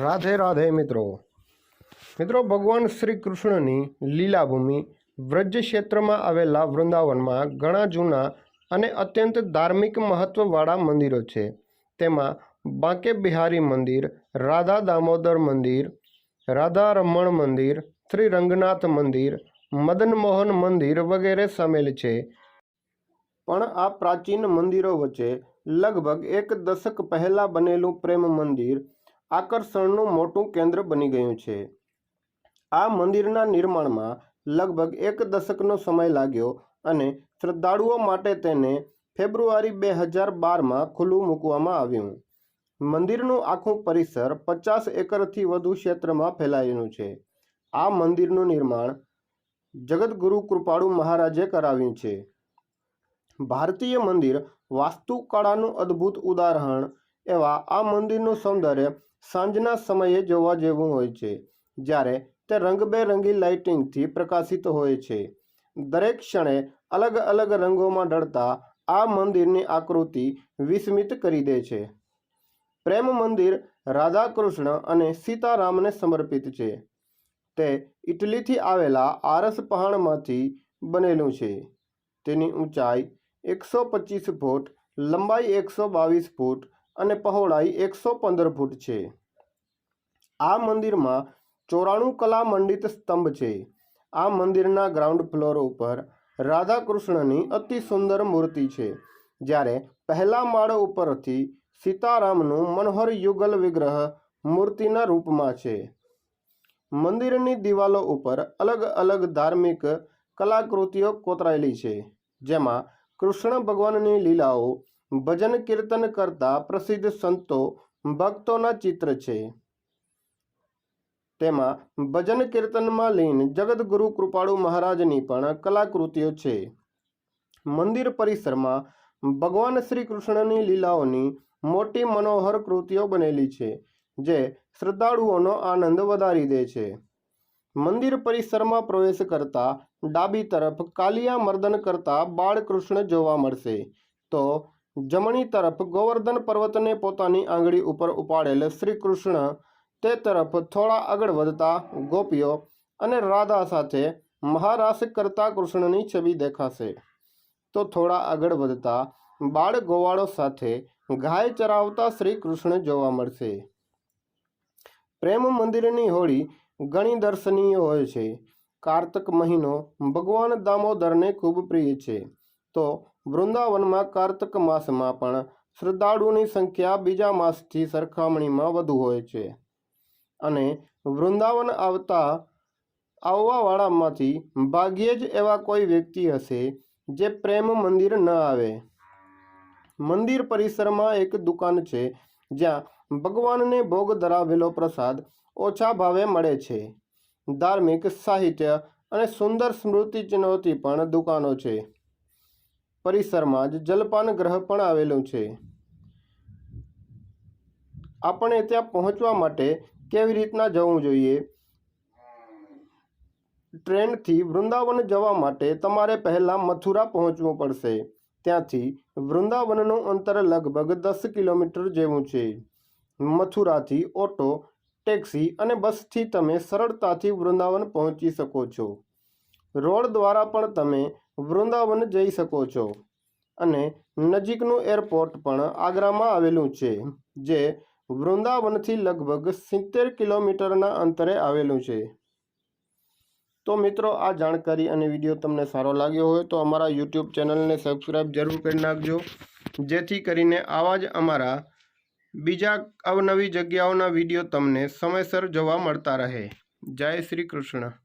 રાધે રાધે મિત્રો. મિત્રો, ભગવાન શ્રી કૃષ્ણની લીલાભૂમિ વ્રજ ક્ષેત્રમાં આવેલા વૃંદાવનમાં ઘણા જૂના અને અત્યંત ધાર્મિક મહત્વવાળા મંદિરો છે. તેમાં બાંકે બિહારી મંદિર, રાધા દામોદર મંદિર, રાધા રમણ મંદિર, શ્રી રંગનાથ મંદિર, મદન મોહન મંદિર વગેરે સામેલ છે. પણ આ પ્રાચીન મંદિરો વચ્ચે લગભગ એક દશક પહેલાં બનેલું પ્રેમ મંદિર આકર્ષણનું મોટું કેન્દ્ર બની ગયું છે. આ મંદિરના નિર્માણમાં લગભગ એક દશકનો સમય લાગ્યો અને શ્રદ્ધાળુઓ માટે તેને ફેબ્રુઆરી બે હજાર બારમાં ખુલ્લું મૂકવામાં આવ્યું. મંદિરનું આખું પરિસર પચાસ એકરથી વધુ ક્ષેત્રમાં ફેલાયેલું છે. આ મંદિરનું નિર્માણ જગદગુરુ કૃપાળુ મહારાજે કરાવ્યું છે. ભારતીય મંદિર વાસ્તુકળાનું અદ્ભુત ઉદાહરણ એવા આ મંદિરનું સૌંદર્ય સાંજના સમયે જોવા જેવું હોય છે, જ્યારે તે રંગબેરંગી લાઇટિંગથી પ્રકાશિત હોય છે. દરેક ક્ષણે અલગ અલગ રંગોમાં ઢળતા આ મંદિરની આકૃતિ વિસ્મિત કરી દે છે. પ્રેમ મંદિર રાધા કૃષ્ણ અને સીતારામને સમર્પિત છે. તે ઇટલીથી આવેલા આરસ પહાણમાંથી બનેલું છે. તેની ઊંચાઈ એકસો પચીસ ફૂટ, લંબાઈ એકસો બાવીસ ફૂટ અને પહોળાઈ એકસો પંદર ફૂટ છે. આ મંદિરમાં ચોરાણું કલા મંડિત સ્તંભ છે. આ મંદિરના ગ્રાઉન્ડ ફ્લોર ઉપર રાધા કૃષ્ણની અતિ સુંદર મૂર્તિ છે. જ્યારે પહેલા માળ ઉપરથી સીતારામનું મનોહર યુગલ વિગ્રહ મૂર્તિના રૂપમાં છે. મંદિરની દિવાલો ઉપર અલગ અલગ ધાર્મિક કલાકૃતિઓ કોતરાયેલી છે. જેમાં કૃષ્ણ ભગવાનની લીલાઓ, ભજન કીર્તન કરતા પ્રસિદ્ધ સંતો, ભક્તોના ચિત્ર છે. તેમાં ભજન કીર્તનમાં લીન જગદગુરુ કૃપાળુ મહારાજની પણ કલાકૃતિઓ છે. મંદિર પરિસરમાં ભગવાન શ્રી કૃષ્ણની લીલાઓની મોટી મનોહર કૃતિઓ બનેલી છે, જે શ્રદ્ધાળુઓનો આનંદ વધારી દે છે. મંદિર પરિસરમાં પ્રવેશ કરતા ડાબી તરફ કાલિયા મર્દન કરતા બાળકૃષ્ણ જોવા મળશે. તો જમણી તરફ ગોવર્ધન પર્વતને પોતાની આંગળી ઉપર ઉપાડેલ શ્રી કૃષ્ણ તે તરફ થોડા આગળ વધતા ગોપીઓ અને રાધા સાથે મહારાસ કરતા કૃષ્ણની છબી દેખાશે. તો થોડા આગળ વધતા બાળ ગોવાળો સાથે ગાય ચરાવતા શ્રી કૃષ્ણ જોવા મળશે. પ્રેમ મંદિરની હોળી ઘણી દર્શનીય હોય છે. કાર્તક મહિનો ભગવાન દામોદરને ખૂબ પ્રિય છે. તો વૃંદાવનમાં કાર્તક માસમાં પણ શ્રદ્ધાળુની સંખ્યા બીજા માસથી સરખામણીમાં વધુ હોય છે. અને વૃંદાવન આવતા આવવાવાળામાંથી ભાગ્યે જ એવા કોઈ વ્યક્તિ હશે જે પ્રેમ મંદિર ન આવે. મંદિર પરિસરમાં એક દુકાન છે જ્યાં ભગવાનને ભોગ ધરાવેલો પ્રસાદ ઓછા ભાવે મળે છે. ધાર્મિક સાહિત્ય અને સુંદર સ્મૃતિ ચિહ્નોથી પણ દુકાનો છે. પરિસરમાં જ જલપાન ગ્રહ પણ આવેલું છે. આપણે ત્યાં પહોંચવા માટે કેવી રીતના જવું જોઈએ? ટ્રેનથી વૃંદાવન જવા માટે તમારે પહેલાં મથુરા પહોંચવું પડશે. ત્યાંથી વૃંદાવનનું અંતર લગભગ દસ કિલોમીટર જેવું છે. મથુરાથી ઓટો, ટેક્સી અને બસથી તમે સરળતાથી વૃંદાવન પહોંચી શકો છો. રોડ દ્વારા પણ તમે વૃંદાવન જઈ શકો છો. અને નજીકનું એરપોર્ટ પણ આગ્રામાં આવેલું છે, જે વૃંદાવનથી લગભગ સિત્તેર કિલોમીટરના અંતરે આવેલું છે. તો મિત્રો, આ જાણકારી અને વીડિયો તમને સારો લાગ્યો હોય તો અમારા યુટ્યુબ ચેનલને સબસ્ક્રાઈબ જરૂર કરી નાખજો. જેથી કરીને આવા જ અમારા બીજા અવનવી જગ્યાઓના વીડિયો તમને સમયસર જોવા મળતા રહે. જય શ્રી કૃષ્ણ.